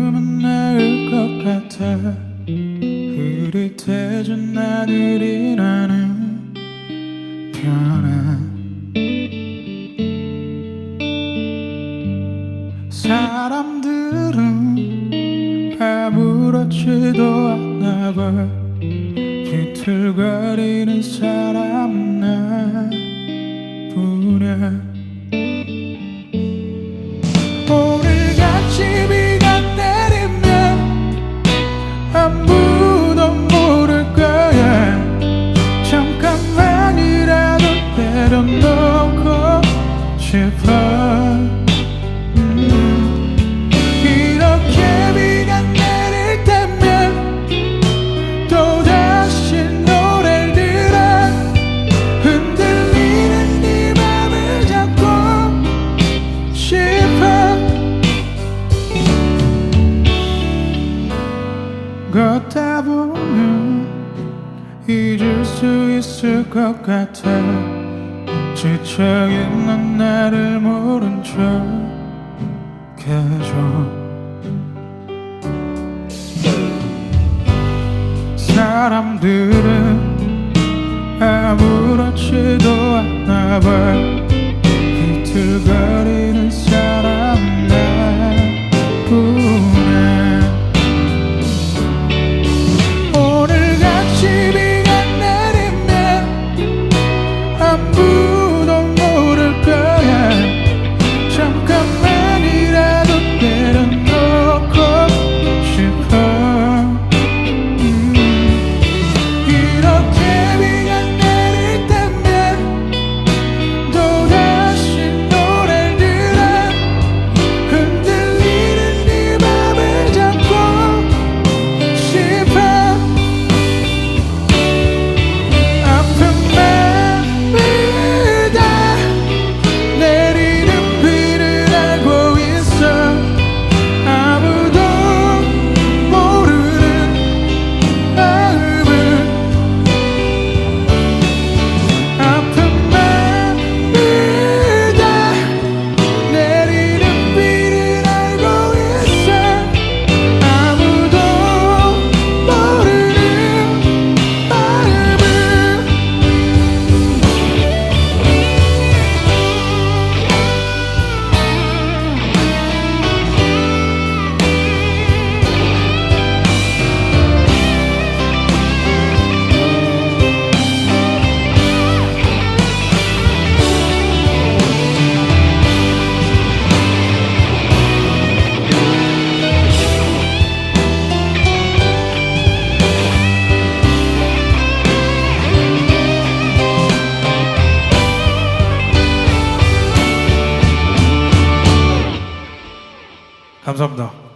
구름은 나을 것 같아. 흐릿해진 나들 이라는 편에 사람들은 아무렇지도 않나 봐 비틀거리는 사람 나뿐이야. 걷다 보면 잊을 수 있을 것 같아. 지쳐있는 나를 모른 척 해줘. 사람들은 아무렇지도 않나 봐. 감사합니다.